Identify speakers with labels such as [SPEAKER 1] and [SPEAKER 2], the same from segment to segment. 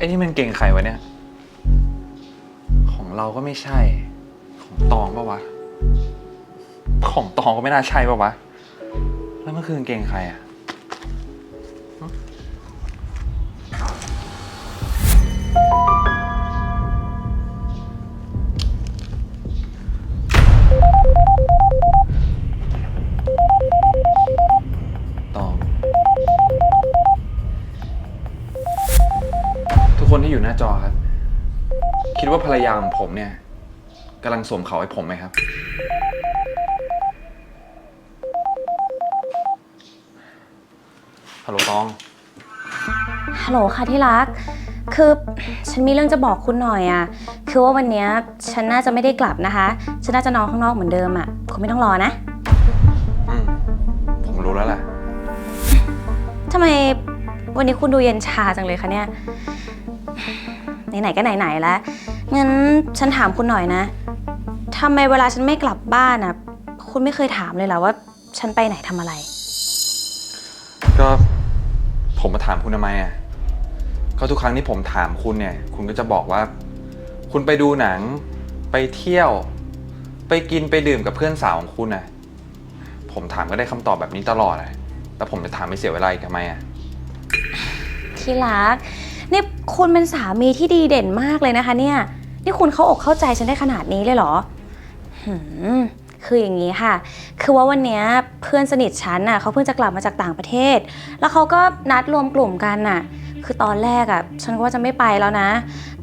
[SPEAKER 1] ไอ้นี่มันเก่งใครวะเนี่ย ของเราก็ไม่ใช่ ของตองปะวะ ของตองก็ไม่น่าใช่ปะวะ แล้วเมื่อคืนเก่งใครอะ จอครับ คิดว่าภรรยาของผมเนี่ยกำลังสวมเขาให้ผมไหมครับ ฮัลโหลตอง
[SPEAKER 2] ฮัลโหลค่ะที่รัก คือฉันมีเรื่องจะบอกคุณหน่อยอะคือว่าวันเนี้ยฉันน่าจะไม่ได้กลับนะคะ ฉันน่าจะนอนข้างนอกเหมือนเดิมอะคุณไม่ต้องรอนะ
[SPEAKER 1] อืม ผมรู้แล้วแหละ
[SPEAKER 2] ทำไมวันนี้คุณดูเย็นชาจังเลยคะเนี่ย ไหนๆก็ไหนๆแล้วงั้นฉันถามคุณหน่อยนะทำไมเวลาฉันไม่กลับบ้านอะคุณไม่เคยถามเลยเหรอว่า ฉันไปไหนทำอะไร
[SPEAKER 1] ก็ผมมาถามคุณทำไมอะก็ทุกครั้งที่ผมถามคุณเนี่ย คุณก็จะบอกว่า คุณไปดูหนัง ไปเที่ยว ไปกินไปดื่มกับเพื่อนสาวของคุณน่ะ ผมถามก็ได้คำตอบแบบนี้ตลอดเลยแล้วผมจะถามไม่เสียเวลาอีกทำไมอะ
[SPEAKER 2] ที่รัก นี่คุณเป็นสามีที่ดีเด่นมากเลยนะคะเนี่ย นี่คุณเข้าอกเข้าใจฉันได้ขนาดนี้เลยเหรอหืมคืออย่างนี้ค่ะ คือว่าวันเนี้ยเพื่อนสนิทฉันน่ะเขาเพิ่งจะกลับมาจากต่างประเทศ แล้วเขาก็นัดรวมกลุ่มกันน่ะ คือตอนแรกอะฉันก็ว่าจะไม่ไปแล้วนะ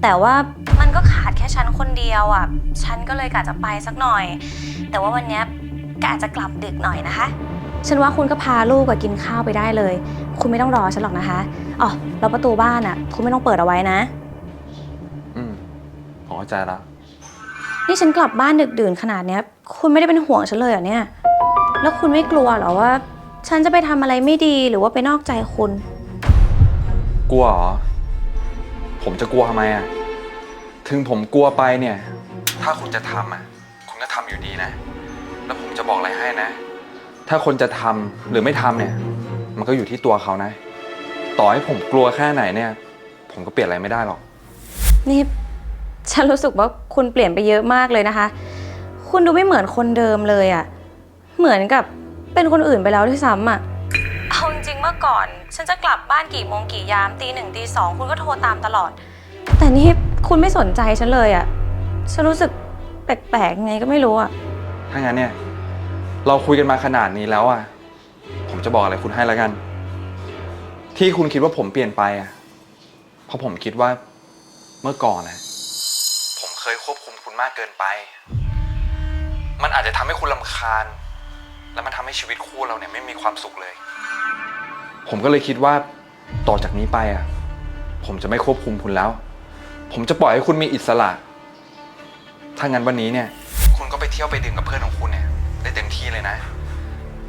[SPEAKER 2] แต่ว่ามันก็ขาดแค่ฉันคนเดียวอะ ฉันก็เลยกะจะไปสักหน่อย แต่ว่าวันเนี้ยกะจะกลับดึกหน่อยนะคะ ฉันว่าคุณก็พาลูกกับกินข้าวไปได้เลย คุณไม่ต้องรอฉันหรอกนะคะอ๋อแล้วประตูบ้านอะ คุณไม่ต้องเปิดเอาไว้นะ
[SPEAKER 1] อืมผมเข้าใจแล้ว
[SPEAKER 2] นี่ฉันกลับบ้านดึกดื่นขนาดเนี้ย คุณไม่ได้เป็นห่วงฉันเลยเหรอเนี่ย แล้วคุณไม่กลัวเหรอว่า ฉันจะไปทำอะไรไม่ดีหรือว่าไปนอกใจคุณ
[SPEAKER 1] กลัวเหรอ ผมจะกลัวทำไมอะ ถึงผมกลัวไปเนี่ย ถ้าคุณจะทำอะ คุณก็ทำอยู่ดีนะ แล้วผมจะบอกอะไรให้นะ ถ้าคนจะทำหรือไม่ทำเนี่ย มันก็อยู่ที่ตัวเขานะ ต่อให้ผมกลัวแค่ไหนเนี่ย ผมก็เปลี่ยนอะไรไม่ได้หรอก
[SPEAKER 2] นี่ฉันรู้สึกว่าคุณเปลี่ยนไปเยอะมากเลยนะคะ คุณดูไม่เหมือนคนเดิมเลยอะ่ะเหมือนกับเป็นคนอื่นไปแล้วด้วยซ้ำอะ่ะเอาจริงๆเมื่อก่อน ฉันจะกลับบ้านกี่โมงกี่ยามตีหนึ่งตีสองคุณก็โทรตามตลอด แต่นี่คุณไม่สนใจฉันเลยอะ่ะฉันรู้สึกแปลกๆไงก็ไม่รู้อะ
[SPEAKER 1] ถ้างั้นเนี่ย เราคุยกันมาขนาดนี้แล้วอะ ผมจะบอกอะไรคุณให้แล้วกัน ที่คุณคิดว่าผมเปลี่ยนไปอะ เพราะผมคิดว่าเมื่อก่อนนะผมเคยควบคุมคุณมากเกินไป มันอาจจะทำให้คุณลำคาญ และมันทำให้ชีวิตคู่เราเนี่ยไม่มีความสุขเลย ผมก็เลยคิดว่าต่อจากนี้ไปอะ ผมจะไม่ควบคุมคุณแล้ว ผมจะปล่อยให้คุณมีอิสระ ถ้างั้นวันนี้เนี่ย คุณก็ไปเที่ยวไปดื่มกับเพื่อนของคุณเนี่ย เต็มที่เลยนะ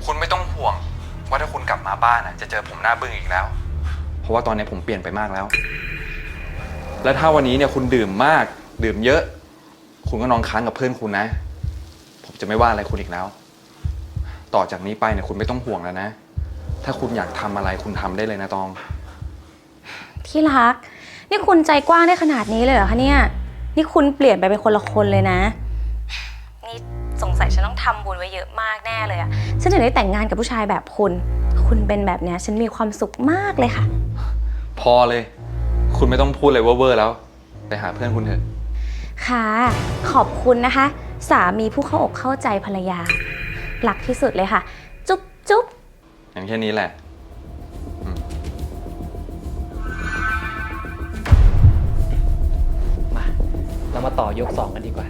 [SPEAKER 1] คุณไม่ต้องห่วง ว่าถ้าคุณกลับมาบ้านอะจะเจอผมหน้าบึ้งอีกแล้ว เพราะว่าตอนนี้ผมเปลี่ยนไปมากแล้ว และถ้าวันนี้เนี่ยคุณดื่มมาก ดื่มเยอะ คุณก็นอนค้างกับเพื่อนคุณนะ ผมจะไม่ว่าอะไรคุณอีกแล้ว ต่อจากนี้ไปเนี่ยคุณไม่ต้องห่วงแล้วนะ ถ้าคุณอยากทำอะไรคุณทำได้เลยนะตอง
[SPEAKER 2] ที่รัก นี่คุณใจกว้างได้ขนาดนี้เลยเหรอคะเนี่ย นี่คุณเปลี่ยนไปเป็นคนละคนเลยนะ ทำบุญไว้เยอะมากแน่เลยอะฉันถึงได้แต่งงานกับผู้ชายแบบคุณ คุณเป็นแบบเนี้ยฉันมีความสุขมากเลยค่ะ
[SPEAKER 1] พอเลย คุณไม่ต้องพูดเลยว่าเวอร์แล้ว ไปหาเพื่อนคุณเถอะ
[SPEAKER 2] ค่ะ ขอบคุณนะคะ สามีผู้เข้าอกเข้าใจภรรยารักที่สุดเลยค่ะ จุ๊บจุ๊บ
[SPEAKER 1] อย่างแค่นี้แหละ
[SPEAKER 3] มา เรามาต่อยกสองกันดีกว่า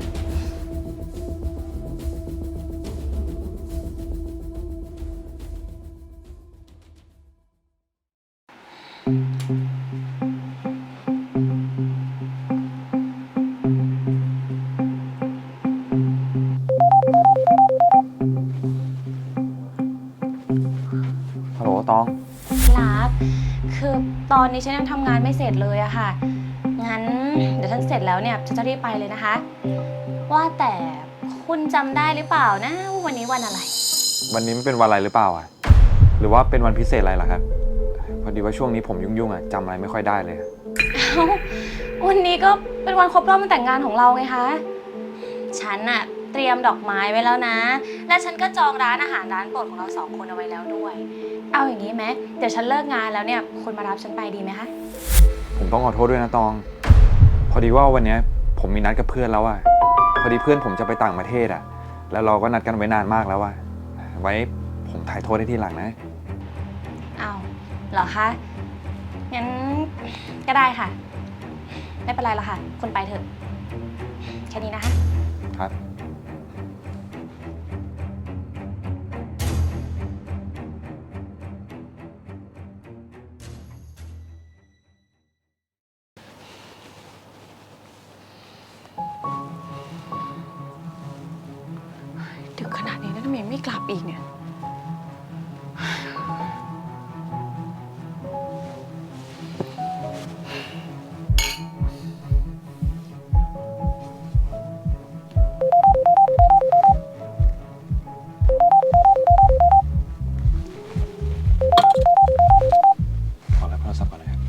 [SPEAKER 1] อ
[SPEAKER 2] ตอนนี้ฉันยังทำงานไม่เสร็จเลยอะค่ะ งั้นเดี๋ยวฉันเสร็จแล้วเนี่ยฉันจะรีบไปเลยนะคะ ว่าแต่คุณจำได้หรือเปล่านะว่าวันนี้วันอะไร
[SPEAKER 1] วันนี้มันเป็นวันอะไรหรือเปล่าอะ หรือว่าเป็นวันพิเศษอะไรล่ะครับ พอดีว่าช่วงนี้ผมยุ่งๆอะจำอะไรไม่ค่อยได้เลยอะา
[SPEAKER 2] วันนี้ก็เป็นวันครบรอบวันแต่งงานของเราไงคะ ฉันน่ะ เตรียมดอกไม้ไว้แล้วนะ และฉันก็จองร้านอาหารร้านโปรดของเราสองคนเอาไว้แล้วด้วย เอาอย่างนี้ไหมเดี๋ยวฉันเลิกงานแล้วเนี่ยคุณมารับฉันไปดีไหมคะ
[SPEAKER 1] ผมต้องขอโทษด้วยนะตอง พอดีว่าวันเนี้ยผมมีนัดกับเพื่อนแล้วอะพอดีเพื่อนผมจะไปต่างประเทศอะแล้วเราก็นัดกันไว้นานมากแล้วอะไว้ผมถ่ายโทษได้ทีหลังนะ
[SPEAKER 2] เอาเหรอคะงั้นก็ได้ค่ะ ไม่เป็นไรละค่ะ คุณไปเถอะ แค่นี้นะคะ
[SPEAKER 1] ครับ
[SPEAKER 2] ไมไม่กลับอีกเนี่ย
[SPEAKER 1] ขอรับโทรศัพท์ก่อนนะครับ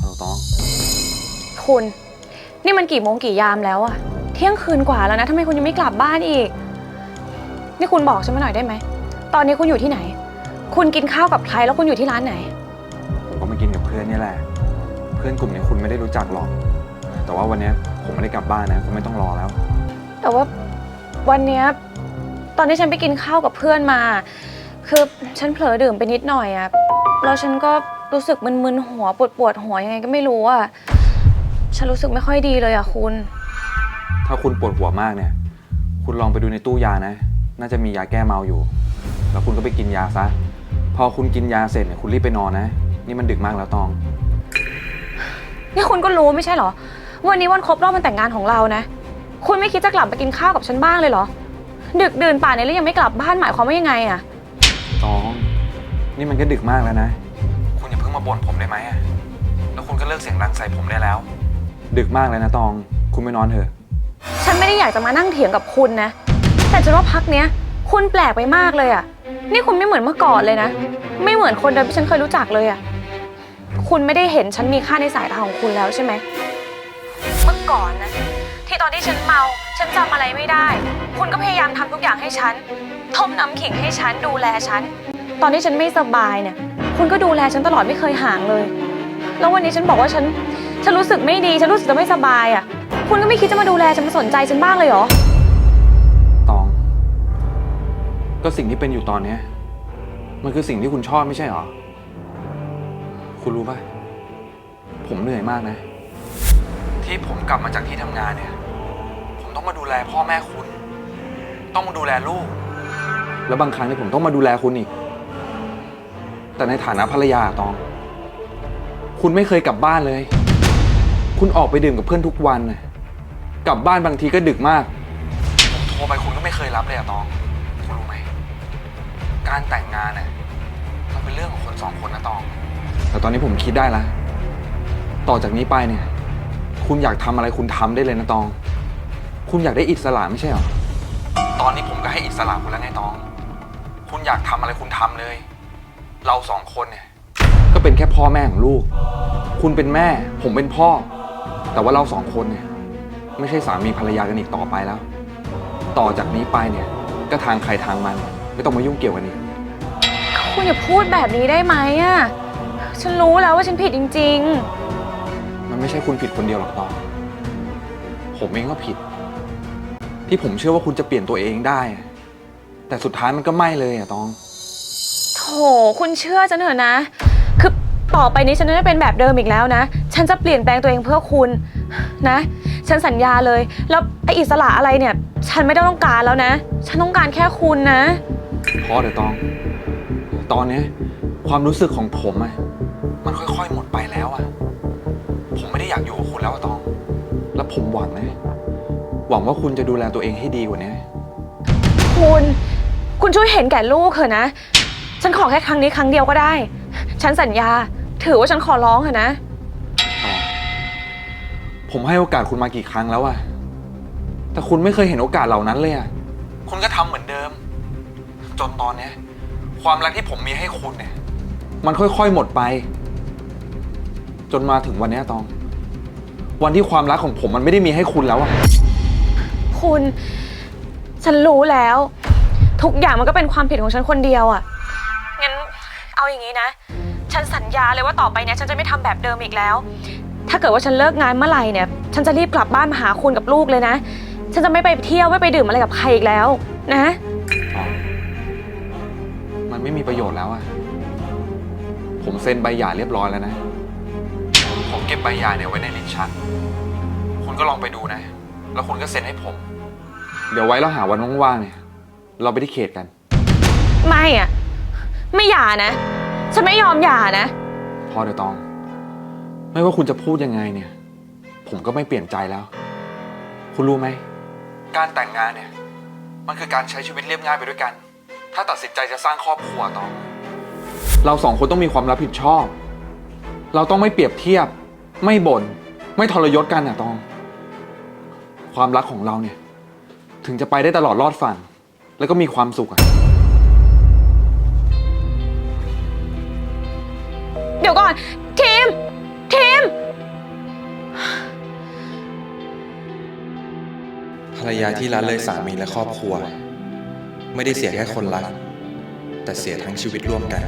[SPEAKER 1] ฮัลโหลตอง
[SPEAKER 2] คุณ นี่มันกี่โมงกี่ยามแล้วอะเที่ยงคืนกว่าแล้วนะทำไมคุณยังไม่กลับบ้านอีก นี่คุณบอกฉันมาหน่อยได้ไหม ตอนนี้คุณอยู่ที่ไหน คุณกินข้าวกับใครแล้วคุณอยู่ที่ร้านไหน
[SPEAKER 1] ผมก็มากินกับเพื่อนเนี่ยแหละ เพื่อนกลุ่มนี้คุณไม่ได้รู้จักหรอก แต่ว่าวันเนี้ยผมไม่ได้กลับบ้านนะ คุณไม่ต้องรอแล้ว
[SPEAKER 2] แต่ว่าวันเนี้ยตอนที่ฉันไปกินข้าวกับเพื่อนมา คือฉันเผลอดื่มไปนิดหน่อยอะแล้วฉันก็รู้สึกมึนๆหัวปวดปวดๆหัวยังไงก็ไม่รู้อะฉันรู้สึกไม่ค่อยดีเลยอะคุณ
[SPEAKER 1] ถ้าคุณปวดหัวมากเนี่ย คุณลองไปดูในตู้ยานะ น่าจะมียาแก้เมาอยู่ แล้วคุณก็ไปกินยาซะ พอคุณกินยาเสร็จเนี่ยคุณรีบไปนอนนะ นี่มันดึกมากแล้วตอง
[SPEAKER 2] นี่คุณก็รู้ไม่ใช่เหรอ วันนี้วันครบรอบวันแต่งงานของเรานะ คุณไม่คิดจะกลับไปกินข้าวกับฉันบ้างเลยเหรอ ดึกดื่นป่านนี้แล้วยังไม่กลับบ้านหมายความว่ายังไงอะ
[SPEAKER 1] ตอง นี่มันก็ดึกมากแล้วนะ คุณอย่าเพิ่งมาบ่นผมได้ไหมอะแล้วคุณก็เลิกเสียงดังใส่ผมได้แล้ว ดึกมากเลยนะตอง คุณไปนอนเถอะ
[SPEAKER 2] ฉันไม่ได้อยากจะมานั่งเถียงกับคุณนะ แต่จะว่าพักเนี้ย คุณแปลกไปมากเลยอะนี่คุณไม่เหมือนเมื่อก่อนเลยนะ ไม่เหมือนคนเดิมที่ฉันเคยรู้จักเลยอะคุณไม่ได้เห็นฉันมีค่าในสายตาของคุณแล้วใช่ไหม เมื่อก่อนนะ ที่ตอนที่ฉันเมา ฉันจำอะไรไม่ได้ คุณก็พยายามทำทุกอย่างให้ฉันต้มน้ำขิงให้ฉันดูแลฉัน ตอนที่ฉันไม่สบายเนี่ย คุณก็ดูแลฉันตลอดไม่เคยห่างเลย แล้ววันนี้ฉันบอกว่าฉัน ฉันรู้สึกไม่ดี ฉันรู้สึกจะไม่สบายอะ คุณก็ไม่คิดจะมาดูแลฉันมาสนใจฉันบ้างเลยเหรอ
[SPEAKER 1] ตอง ก็สิ่งที่เป็นอยู่ตอนเนี้ยมันคือสิ่งที่คุณชอบไม่ใช่หรอ คุณรู้ปะผมเหนื่อยมากนะ ที่ผมกลับมาจากที่ทำงานเนี่ย ผมต้องมาดูแลพ่อแม่คุณ ต้องมาดูแลลูก แล้วบางครั้งเนี่ยผมต้องมาดูแลคุณอีก แต่ในฐานะภรรยาตอง คุณไม่เคยกลับบ้านเลย คุณออกไปดื่มกับเพื่อนทุกวันน่ะกลับบ้านบางทีก็ดึกมากผมโทรไปคุณก็ไม่เคยรับเลยอะตอง คุณรู้ไหม การแต่งงานเนี่ยมันเป็นเรื่องของคนสองคนนะตอง แต่ตอนนี้ผมคิดได้แล้วต่อจากนี้ไปเนี่ย คุณอยากทำอะไรคุณทำได้เลยนะตอง คุณอยากได้อิสระไม่ใช่เหรอ ตอนนี้ผมก็ให้อิสระคุณแล้วไงตอง คุณอยากทำอะไรคุณทำเลย เราสองคนเนี่ย ก็เป็นแค่พ่อแม่ของลูก คุณเป็นแม่ ผมเป็นพ่อ แต่ว่าเราสองคนเนี่ย ไม่ใช่สามีภรรยากันอีกต่อไปแล้ว ต่อจากนี้ไปเนี่ย ก็ทางใครทางมัน ไม่ต้องมายุ่งเกี่ยวกันอีก
[SPEAKER 2] คุณอย่าพูดแบบนี้ได้ไหมอะฉันรู้แล้วว่าฉันผิดจริง
[SPEAKER 1] มันไม่ใช่คุณผิดคนเดียวหรอกตองผมเองก็ผิด ที่ผมเชื่อว่าคุณจะเปลี่ยนตัวเองได้อะแต่สุดท้ายมันก็ไม่เลยอะตอง
[SPEAKER 2] ๆ โถคุณเชื่อฉันเถอะนะ คือต่อไปนี้ฉันจะไม่เป็นแบบเดิมอีกแล้วนะ ฉันจะเปลี่ยนแปลงตัวเองเพื่อคุณนะ ฉันสัญญาเลย แล้วไออิสระอะไรเนี่ย ฉันไม่ได้ต้องการแล้วนะ ฉันต้องการแค่คุณนะ
[SPEAKER 1] พอเดี๋ยวตอง ตอนเนี้ยความรู้สึกของผมอะมันค่อยๆ หมดไปแล้วอะผมไม่ได้อยากอยู่กับคุณแล้วอะตอง แล้วผมหวังนะ หวังว่าคุณจะดูแลตัวเองให้ดีกว่านี้
[SPEAKER 2] คุณ คุณช่วยเห็นแก่ลูกเถอะนะ ฉันขอแค่ครั้งนี้ครั้งเดียวก็ได้ ฉันสัญญา ถือว่าฉันขอร้องเถอะนะ
[SPEAKER 1] ตอง ผมให้โอกาสคุณมากี่ครั้งแล้วอะแต่คุณไม่เคยเห็นโอกาสเหล่านั้นเลยอะคุณก็ทำเหมือนเดิม จนตอนเนี้ย ความรักที่ผมมีให้คุณเนี่ย มันค่อยๆหมดไป จนมาถึงวันเนี้ยตอง วันที่ความรักของผมมันไม่ได้มีให้คุณแล้วอะ
[SPEAKER 2] คุณ ฉันรู้แล้ว ทุกอย่างมันก็เป็นความผิดของฉันคนเดียวอะ่ะ งั้นเอาอย่างนี้นะ ฉันสัญญาเลยว่าต่อไปเนี้ยฉันจะไม่ทำแบบเดิมอีกแล้ว ถ้าเกิดว่าฉันเลิกงานเมื่อไหร่เนี่ย ฉันจะรีบกลับบ้านมาหาคุณกับลูกเลยนะ ฉันจะไม่ไปเที่ยวไม่ไปดื่มอะไรกับใครอีกแล้ว นะ
[SPEAKER 1] ตองมันไม่มีประโยชน์แล้วอะผมเซ็นใบหย่าเรียบร้อยแล้วนะ ผมเก็บใบหย่าเนี่ยไว้ในลิ้นชัก คุณก็ลองไปดูนะ แล้วคุณก็เซ็นให้ผม เดี๋ยวไว้เราหาวันว่างๆเนี่ย เราไปที่เขตกัน
[SPEAKER 2] ไม่อะไม่หย่านะ ฉันไม่ยอมหย่านะ
[SPEAKER 1] พอเดี๋ยวตอง ไม่ว่าคุณจะพูดยังไงเนี่ย ผมก็ไม่เปลี่ยนใจแล้ว คุณรู้ไหม การแต่งงานเนี่ย มันคือการใช้ชีวิตเรียบง่ายไปด้วยกัน ถ้าตัดสินใจจะสร้างครอบครัวตองเราสองคนต้องมีความรับผิดชอบ เราต้องไม่เปรียบเทียบ ไม่บน่น ไม่ทรยศกันอะตอง ความรักของเราเนี่ย ถึงจะไปได้ตลอดรอดฝั่งแล้วก็มีความสุขอะ
[SPEAKER 2] เดี๋ยวก่อน
[SPEAKER 1] ภรรยาที่ละเลยสามีและครอบครัว ไม่ได้เสียแค่คนรัก แต่เสียทั้งชีวิตร่วมกัน